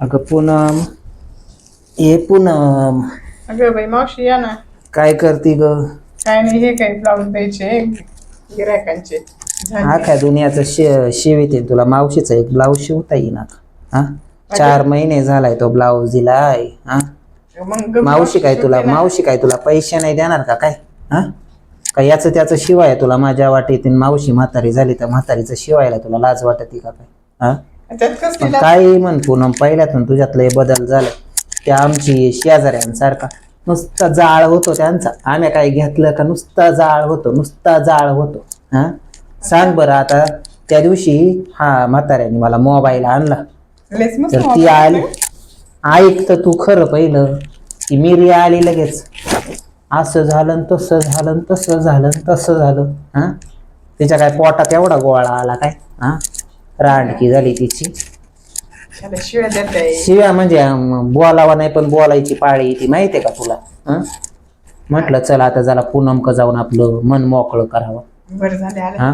अगं पूनम. ये पूनम. अगं बाई मावशी या ना. काय करती ग? काय नाही हे काही ब्लाऊज द्यायचे गिरायकांचे हा काय दुनियाचं शे शिविते तुला मावशीचा एक ब्लाऊज शिवता येईना का? हा? चार महिने झालाय तो ब्लाऊज दिलाय. हा? मग मावशी काय तुला मावशी काय तुला पैसे नाही देणार का काय? हा? काय याचं त्याचं शिवाय तुला माझ्या वाटेत मावशी म्हातारी झाली तर म्हातारीचं शिवायला तुला लाज वाटते का काय? हा? त्यात कसली पण काही म्हण पूनम पहिल्यातून तुझ्यात लय बदल झाले. त्या आमची शेजाऱ्यांसारखा नुसता जाळ होतो त्यांचा. आम्ही काय घेतलं का नुसता जाळ होतो नुसता जाळ होतो. हा? सांग बरं आता त्या दिवशी हा म्हाताऱ्याने मला मोबाईल आणला. मस्त तर ती आली. ऐक तर तू खरं पहिलं ती मिरी आली लगेच. असं झालं न तसं झालं न तसं झालं न तसं झालं. हा? तिच्या काय पोटात एवढा गोळा आला काय? हा? रांडकी झाली तिची. शिव्या देत आहे. शिव्या म्हणजे अं, बोलावा नाही पण बोलायची पाळी येते माहितीये का तुला? हं? म्हटलं चला आता जरा पूनमक जाऊन आपलं मन मोकळं करावं. बरं झाले आले. हा?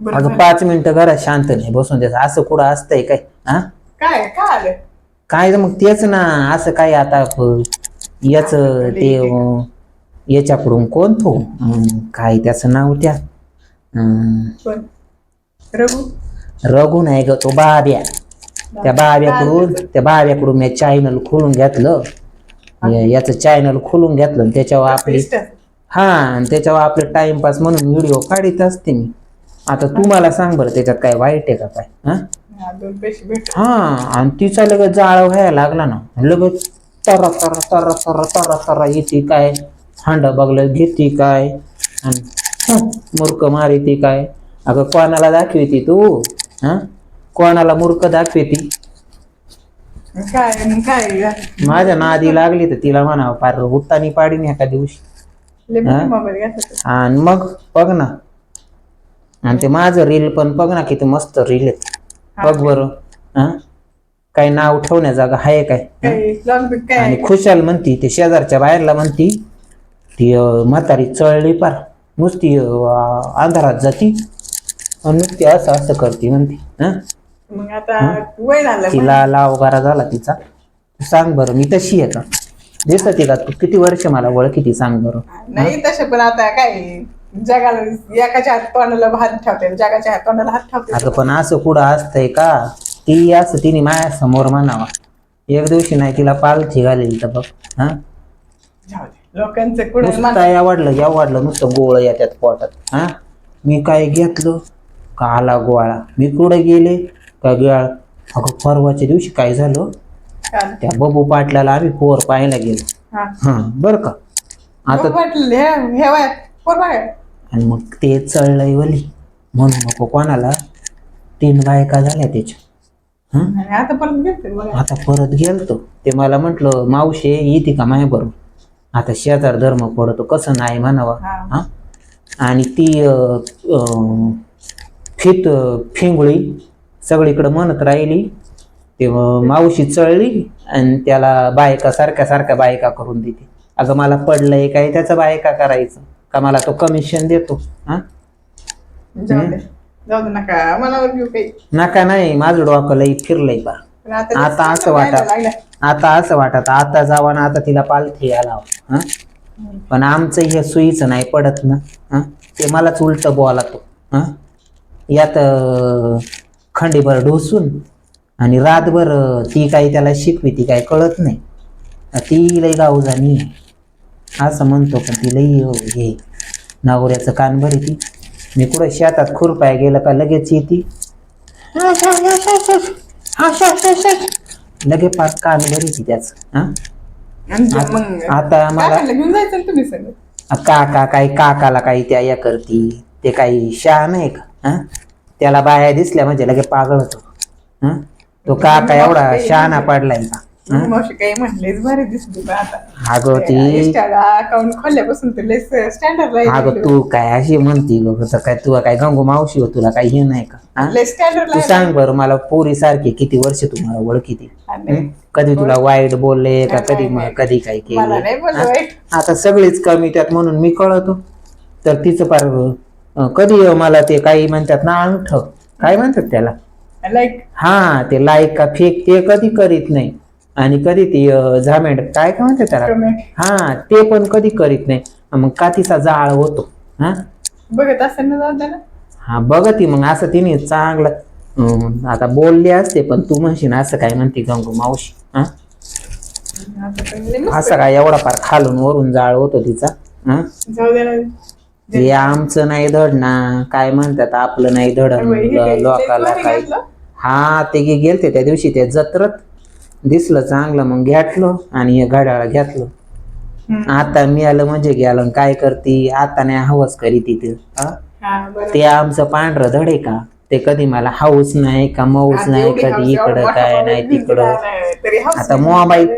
बरं अगं झालं. पाच मिनिटं घरात शांत नाही बसून द्यायचं असं कुठं असतंय काय? हा? काय आलं? काय मग तेच ना असं काय आता याच ते अं, याच्याकडून कोण तो? अं, काय त्याचं नाव त्या? अं, पण रघु? रघु नाही ग तो बाब्या. त्या बाब्याकडून त्या बाब्याकडून मी चॅनल खोलून घेतलं. याचं चॅनल खोलून घेतलं आणि त्याच्यावर आपली. हा आणि त्याच्यावर आपलं टाइमपास म्हणून व्हिडिओ काढीत असते मी. आता तू मला सांग बरं त्याच्यात काय वाईट आहे का काय? हा? हा, हा आणि तिचा लगेच जाळ व्हायला लागला ना. लगेच तरा तरा तरा तरा तरा तरा येते काय? हांडा बघलं घेते काय? आणि मूर्ख मारिती काय? अगं कोणाला दाखविती तू? हा? कोणाला मूर्ख दाखविती? काय मग काय? झालं? माझ्या नादी लागली तर तिला म्हणावं फार उत्तानी पाडीन एका दिवशी. लय? मोठे मोबाईल घ्यायचा आणि मग बघ ना. आणि ते माझं रील पण बघ ना किती मस्त रील आहे बघ बरं. हा? काय नाव ठेवण्या जागा आहे काय? काय काय? आणि खुशाल म्हणती ते शेजारच्या बाहेरला म्हणती ती अं, म्हातारी चळली पार. नुसती अं, अंधारात जाती. नुसती असं असं करते म्हणती. हा? मग आता वय झालं मग. तिला झाला तिचा. तू सांग बरं मी तशी आहे का? दिसते का तू? किती वर्ष मला ओळखी सांग बरं. नाही तसे पण आता काय जगाला एकाच्या हात तोंडाला हात ठेवते जगाच्या हात तोंडाला हात ठेवते. अगं पण असं कुठं असतंय का? ती असं तिने माझ्यासमोर म्हणावा. एक दिवशी नाही तिला पालथी घालेली तर बघ. हा? जाऊ दे. लोकांचं कुठं नुसतं या वाढलं या वाढलं नुसतं गोळ येतात पोटात. हा? मी काय घेतलं? का आला गोळा? मी कुठं गेले? का गेळ अगं परवाच्या दिवशी काय झालं? त्या बबू पाटलाला आम्ही पोर पाहायला गेलो. हा. हा बरं का? आता मग वाटलं हे हे वयात पोर बघा आणि मग ते चळलंय वली. म्हणू नको कोणाला. तीन बायका झाल्या त्याच्या. हं? आणि आता परत बघा आता परत गेलतो. ते मला म्हटलं मावशे येते का माय बरोबर आता शेजार धर्म पडतो कसं नाही म्हणावं. हा. हा? आणि ती अं, अं, फित फिंगुळी सगळीकडं म्हणत राहिली. ते अं, मावशी चळली आणि त्याला बायका सारख्या सारख्या बायका करून देते. अगं मला पडलंय काय? त्याचं बायका करायचं. का मला तो कमिशन देतो? हा? नका. नाही माझं डोकं लई फिरलंय बा. आता असं वाटत. आता असं वाटत आता जावा ना आता तिला पालथी हवं, हं? पण आमचं हे सुईचं नाही पडत ना. हं? ते मलाच उलट बोला तो हं? यात खंडीभर ढोसून आणि रातभर ती काही त्याला शिकवी ती काय कळत नाही. ती लई गावजानी. असं म्हणतो पण ती लई हे नवऱ्याचं कान भरी ती. मी कुठं शेतात खुरपाय गेलं का लगेच येते. लगे पाच कान भरी ती त्याच हा? आता सगळं? काका काही काकाला काही त्या या करती ते काही शहा नाही का? हा? त्याला बाया दिसल्या म्हणजे लगे पागळ होतो. हा? तो काका एवढा शहाणा पडलाय का? मावशी काही म्हणलेच भारी दिसली पण आता. अगं ती अकाउंट खोलल्यापासून ते लय स्टँडर्ड अगं तू काय अशी म्हणती ग तर काय तू काय गंगू मावशी हो तुला काही हे नाही का? हा? लय स्टँडर्ड तू सांग बरं मला पोरी सारखी किती वर्ष तुम्हाला ओळखीती? हं? कधी तुला वाईट बोलले का कधी म- कधी काय मला केलं? नाही बोललं वाईट. आता सगळीच कमी त्यात म्हणून मी कळतो. तर तिचं पार कधी मला ते काही म्हणतात ना अंगठ. काय म्हणतात त्याला? लाईक हा ते लाईक का फेक ते कधी करीत नाही. आणि कधी ती झामेड काय काय म्हणते त्याला? हा ते पण कधी करीत नाही. मग कातीचा जाळ होतो. हा? बघत असेल ना हा बघ ती मग असं तिने चांगलं आता बोलले असते पण तू म्हणशील असं काय म्हणते गंगू मावशी? हा. असं काय एवढा फार खालून वरून जाळ होतो तिचा? हा? ते आमचं नाही धड ना काय म्हणतात आपलं नाही धड होय, हे काय, लोकाला काय? हा ते गेलते त्या दिवशी त्या जत्रत. दिसलं चांगलं मग घेतलं आणि हे घड्याळ घेतलं. आता मी आलं म्हणजे गेलं आणि काय करती? आता नाही हवस करी तिथे हा? ते आमचं पांढरं धड आहे का? ते कधी मला हाऊस नाही का मऊस नाही कधी इकडं काय नाही तिकडं. आता. मोबाईल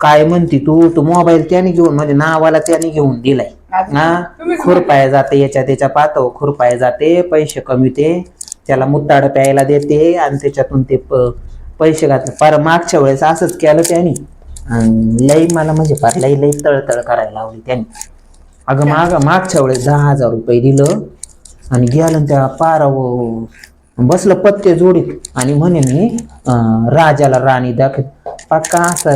काय म्हणती तू? तू मोबाईल त्याने घेऊन म्हणजे नावाला त्याने घेऊन दिलाय. हा? तुम्हीच खुरपाया जाते याच्या त्याच्या पाहतो खुरपाया जाते पैसे कमीते त्याला मुत्ताड प्यायला देते आणि त्याच्यातून ते प- पैसे घातले. पर मागच्या वेळेस असंच केलं त्याने. अन लई मला म्हणजे फार लई लई तळतळ करायला लावली त्याने. अगं माग मागच्या वेळेस दहा हजार रुपये दिलं आणि गेलं आणि त्या पार बसलं पत्ते जोडीत. आणि म्हणे मी अं, राजाला राणी दाखव पक्का असा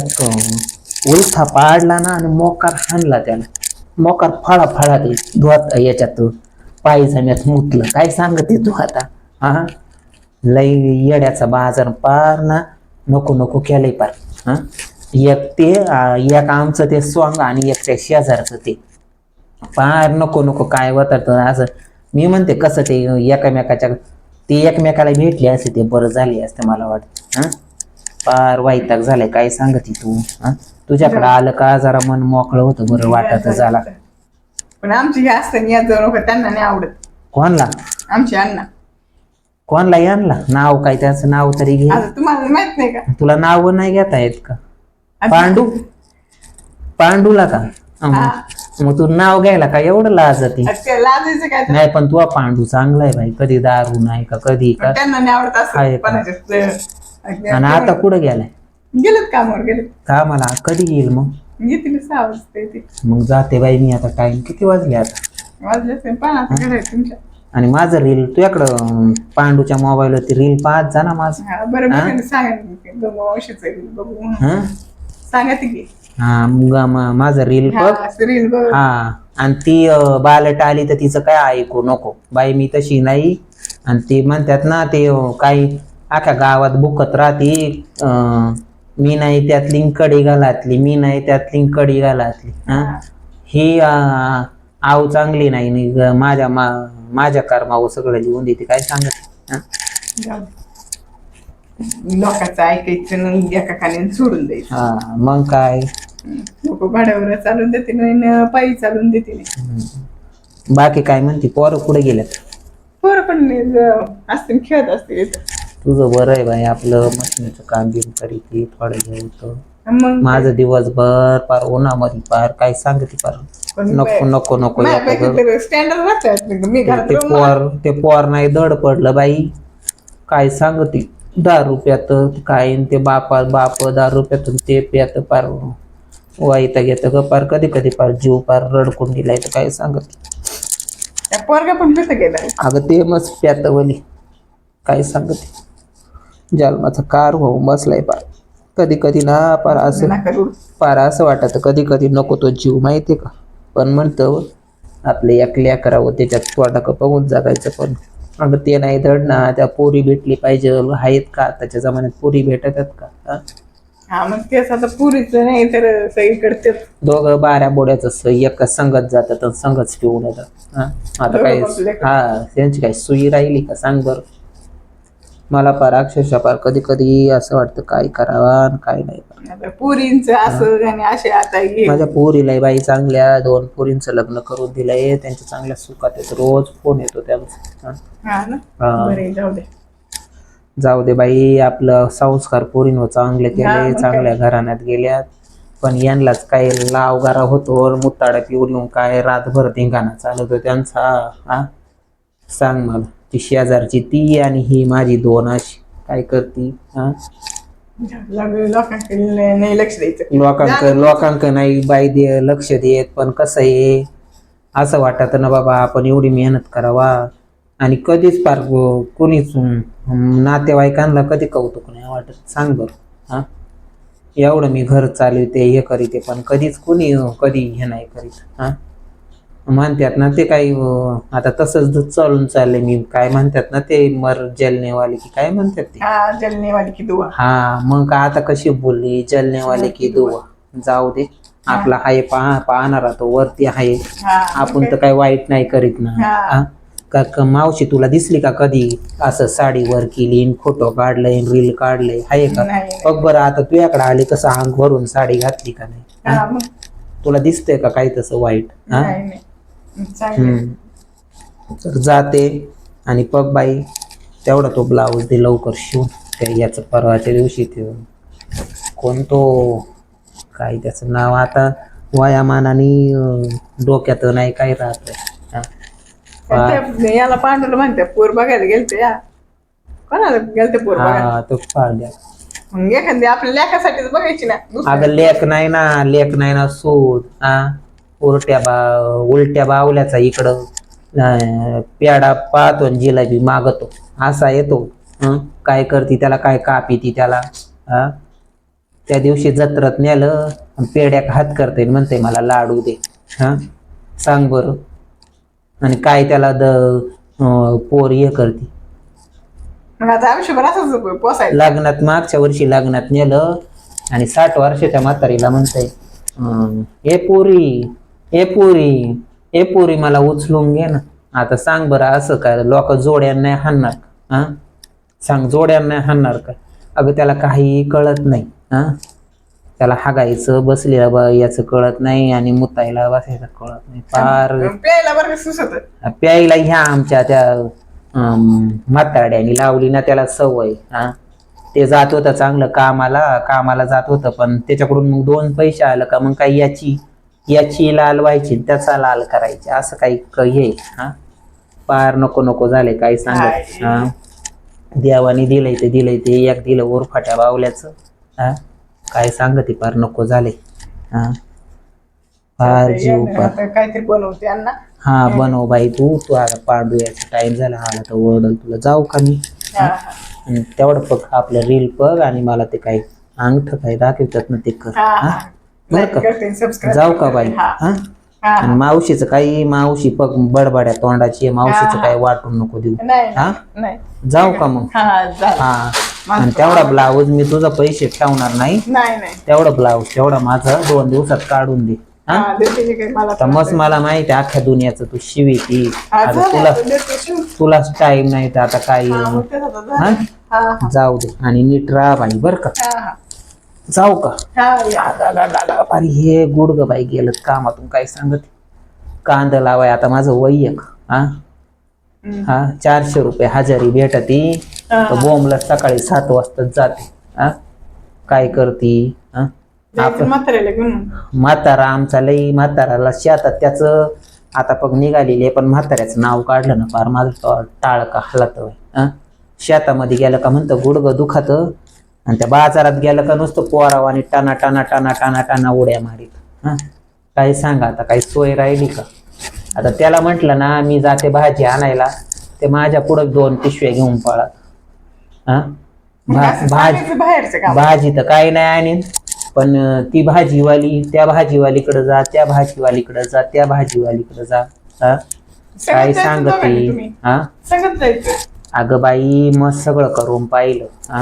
उलथा पाडला ना आणि मोकार हाणला त्याला मोकार फळा फळा ते धुवात याच्यात पायजाम्यात मुतलं. काय सांगते तू आता? हा लई येड्याचा बाजार पार ना. नको नको केलंय पार. हा एक ते एक आमचं ते स्वांग आणि एक त्या शेजारचं ते. पार नको नको काय होतात असं. मी म्हणते कसं ते एकामेकाच्या ते एकमेकाला भेटले असते ते बरं झाले असते मला वाटतं. हा पार वाईटाक झालाय काय सांगते तू? हा तुझ्याकडे आलं का? जरा मन मोकळं होतं बरं वाटत झाला. पण आमची हे असतं यात जाऊ नको त्यांना नाही आवडत. कोणला? आमची अण्णा. कोणला आणला नाव काय त्याचं? नाव तरी घे. आता तुम्हाला माहीत नाही का? तुला नाव नाही घेता येत का? आता- पांडू? पांडूला का. मग तू नाव घ्यायला का? एवढं लाजती. आता ते लाजायचं काय तर? नाही पण तुझा पांडू चांगला आहे भाई कधी दारू नाही का? कधी का? पण त्यांना नाही आवडत आहे असं का? कोणाच्या आणि आता कुठं गेलाय? गेलेत कामावर गेलेत. का मला? कधी येईल मग? येतील सहा वाजता येतील. मग जाते बाई मी आता टाइम किती वाजले आता? वाजले असेल पण आता घरी आहे तुमच्या. आणि माझं रील तुझ्याकडं अं, पांडूच्या मोबाईलवरती रील पाहत जा ना माझं. हा बरं हा? बघा सांगा ना, बघू औषध बघू. हं? सांगा ती की. हा मग म- माझं रील बघ. हा रील बघ. हा आणि ती अं, बालट आली तर तिचं काय ऐकू नको. बाई मी तशी नाही. आणि ती म्हणतात ना ते अं, काही अख्या गावात बुकत राहते. अं, मी नाही त्यातली कडी घालातली मी नाही त्यातली कडी घालातली हा? ही आऊ चांगली नाही माझ्या मा माझ्या कर्मावर सगळं लिहून देते काय सांगत. लोकांचं ऐकायचं नाही एका खाली सोडून द्यायचं. हा मग काय? लोक भाड्यावर चालून देतील आणि पायी चालून देतील बाकी काय म्हणते पोरं कुठे गेल्यात? पोरं पण नाही, असतील खेळत असतील. तुझं बरं आहे बाई आपलं मशीनचं काम बिम करीत थोडं हे होतं मग माझं दिवसभर पार उन्हामध्ये पार काय सांगते पार. पण नको नको नको येतं ग. स्टँडर्ड राहतात मी घरात ते room पोर ते पोर नाही दड पडलं बाई. काय सांगते? दहा रुपयात काय न ते बापा बाप दहा रुपयातून ते प्यात पार. वाईता घेतं ग पार कधी कधी पार जीव पार रडकून गेलाय तर काय सांगत? त्या पोरगा पण तिथं गेला अगं ते मस्त प्यात वली. काय सांगते? जन्माचा कार होऊन बसलाय पार कधी कधी ना पार असं. पार असं वाटत कधी कधी नको तो जीव माहितीये का? पण म्हणतो आपले एकल्या करावं त्याच्यात तोंडाक बघून जगायचं पण. अगं ते नाही धड ना त्या पोरी भेटली पाहिजे. आहेत का आताच्या जमान्यात? पोरी भेटत आहेत का? हा? हा मग तेच आता पुरीच नाही तर सगळीकडे दोघं बाऱ्या बोड्याच एक संगत जातात आणि संगच पिऊन येतात. हा? आता काय दोघं आपले. हा त्यांची काय सुई राहिली का? सांग बरं. मला पार अक्षरशः पार कधी कधी असं वाटतं काय करावा आणि काय नाही. आता पुरींच असं आणि असे आता हे. माझ्या पोरीला बाई चांगल्या दोन पोरींचं लग्न करून दिलंय त्यांच्या चांगल्या सुखात आहेत. रोज फोन येतो त्यांचा हा. हा ना? हा. बरे जाऊ दे. जाऊ दे बाई आपलं संस्कार पोरींवर चांगले हा, केले मग चांगल्या घराण्यात गेल्यात. पण यांनाच काय लावगारा होतो मुताडा पिऊन येऊन काय रातभर धिंगाणा चालवतो त्यांचा. हा. सांग मला. ती शेजारची ती आणि ही माझी दोन अशी. काय करती? हा? लोकांकडे नाही लक्ष द्यायचं. लोकांक लोकांक नाही बाई दे लक्ष देत पण कसं आहे? असं वाटत ना बाबा आपण एवढी मेहनत करावा. आणि कधीच फार अं, कोणीच नातेवाईकांना कधी कौतुक नाही वाटत. सांग बरं हा? एवढं मी घर चालवते हे करीते पण कधीच कोणी कधी हे नाही करीत हा? म्हणतात ना ते काही आता तसंच चालून चाललंय मी काय म्हणतात ना ते मर जलनेवाले की काय म्हणतात ते? हा जलने वाली की दुआ हा मग आता कशी बोलली जलनेवाले की दुवा? जाऊ दे आपला हाय पहा पाहणारा तो वरती आहे. हा आपण तर काही वाईट नाही करीत ना. हा. हा? का का मावशी तुला दिसली का कधी? असं साडीवर केली फोटो काढलंय रील काढलंय आहे का? नाही. बघ बरं आता तुझ्याकडे आली कसं अंग भरून साडी घातली का नाही? हा? हा, मग? तुला दिसतंय का काही तसं वाईट? हा? नाही नाही. हम्म. तर जाते आणि पग बाई तेवढा तो ब्लाऊज दे लवकर शिवून. त्या याचं परवाच्या दिवशी ते कोणतो काय त्याचं नाव आता वयामानाने अं, डोक्यात नाही काय राहत. ते याला पांडुला म्हणते पोर बघायला गेलते या. कोणाला गेलते पोर बघायला? हा तो मग एखादी आपल्या लेखासाठीच बघायची ना दुसरं- अगं लेख नाही ना लेख नाही ना सूद हा. उलट्या बा उलट्या बावल्याचा इकडं पेडा पाहतो आणि जिलाबी मागतो. असा येतो? काय करती त्याला काय कापी ती त्याला? हा? त्या दिवशी जत्रत नेलं पेड्याक हात करते म्हणते मला लाडू दे. हा? सांग बरं. आणि काय त्याला द पोर हे करते? लग्नात मागच्या वर्षी लग्नात नेलं आणि साठ वर्षाच्या म्हातारीला म्हणतंय अं, हे पोरी हे पोरी हे पोरी मला उचलून घे ना. आता सांग बरं असं काय? लोक जोड्यां नाही हाणणार हा? सांग जोड्यां नाही हाणणार का? अगं त्याला काही कळत नाही. हा? त्याला हागायचं बसलेलं बा याचं कळत नाही आणि मुतायला बसायचं कळत नाही. फार प्यायला बरं सुसत? प्यायला ह्या आमच्या त्या अं, म्हातारड्यानी. लावली ना त्याला सवय. हा? ते जात होतं चांगलं कामाला कामाला जात होतं पण त्याच्याकडून मग दोन पैसे आलं का? मग काही याची? याची लाल व्हायची त्याचा लाल करायची. असं काही क- हे हा? पार नको नको झाले काही सांगत हा? देवाने दिलंय ते दिलंय ते एक दिलं उरफाट्या बावल्याचं. हा? काय सांगते पार नको झाले. हा? फार जीव पार आता काहीतरी बनवते अण्णा हा बनव बाई तू तू आता पांडू याचा टाइम झाला आला तर ओरडल तुला जाऊ का मी? हा, हा. तेवढं बघ आपलं रील बघ आणि मला ते काही अंगठ काही दाखवतात ना ते कर. हा, हा? हा. बरं का? जाऊ का. बाई हा. आणि मावशीचं काही मावशी बघ बडबड्या तोंडाची आहे, मावशीचं. काही वाटून नको देऊ नाही हा? नाही जाऊ का मग हा जा हा आणि तेवढा ब्लाऊज मी तुझा पैसे ठेवणार नाही नाही नाही तेवढं ब्लाऊज तेवढा माझं दोन दिवसात काढून दे हा हा देते की काही मला तर मस्त मला माहिती आहे अख्ख्या दुनियाचं तू शिवी ती हा, आता झालं, तुला देते शिव. तुलाच टाइम नाही तर आता काय हा, मग तेच आता झालं. हा? हा, हा. जाऊ दे आणि नीट राहा बाई बर का हा, हा. जाऊ का हा, या. अरे हे गुडग बाई गेलं कामातून काय सांगत कांदा लावाय आता माझं वैयक हा. हा चारशे रुपये हजारी भेटती. तर बोंबला सकाळी सात वाजता जाते हा काय करती हा म्हातारा आमचा लई म्हाताराला शेतात त्याचं आता पग निघालेली पण म्हाताऱ्याचं नाव काढलं ना फार माझं तो टाळका हलत? शेतामध्ये गेलं का म्हणतं गुडगं दुखत आणि त्या बाजारात गेलं का नुसतं पोराव आणि टाना टाना टाना टाना टाना उड्या मारीत. हं? काही सांगा आता काही सोय राहिली का? आता त्याला म्हटलं ना मी जाते भाजी आणायला. ते माझ्या पुढं दोन पिशव्या घेऊन पळत हा? असं भाजी भाजी तर काही नाही आणीन. पण ती भाजीवाली त्या भाजीवालीकडे जा त्या भाजीवालीकडे जा त्या भाजीवालीकडे जा. हा? काय सांगते. हा? अगं बाई मग सगळं करून पाहिलं. हा?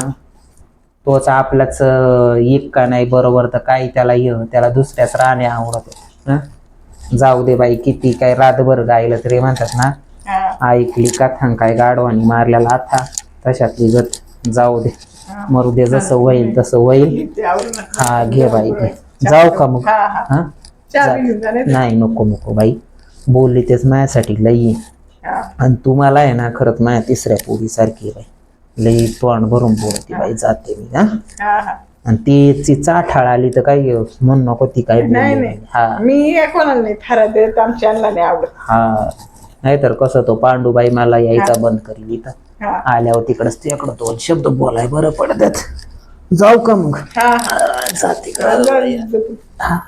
तोच आपलाच अं, इतका नाही बरोबर तर काही त्याला ये त्याला दुसऱ्याच राहणे आवडत. हा? जाऊ दे बाई किती काय रातभर गायलं तरी म्हणतात ना. ऐकली कथां काय गाडवानी मारलेला आता. तशातली गत जाऊ दे. मरू दे जसं होईल तसं होईल. हा घे बाई घे. जाऊ का मग? हा नाही नको नको बाई. बोलली तेच माझ्यासाठी लई. आणि तुम्हाला आहे ना खरंच माझ्या तिसऱ्या पोरीसारखी बाई. लई तोंड भरून बोलते बाई जाते मी हा. हा हा. आणि ती चाठाळ आली तर काही म्हणू नको ती काय नाही. हा. मी या कोणाला नाही थारा देत आमच्या नाही आवडत. हा. नाहीतर कसं तो पांडूबाई मला यायचा बंद करील इथं. हा. आल्यावर तिकडच तिकडं दोन शब्द बोलाय बरं पडतात. जाऊ का मग? हा हा. जाते का? हा.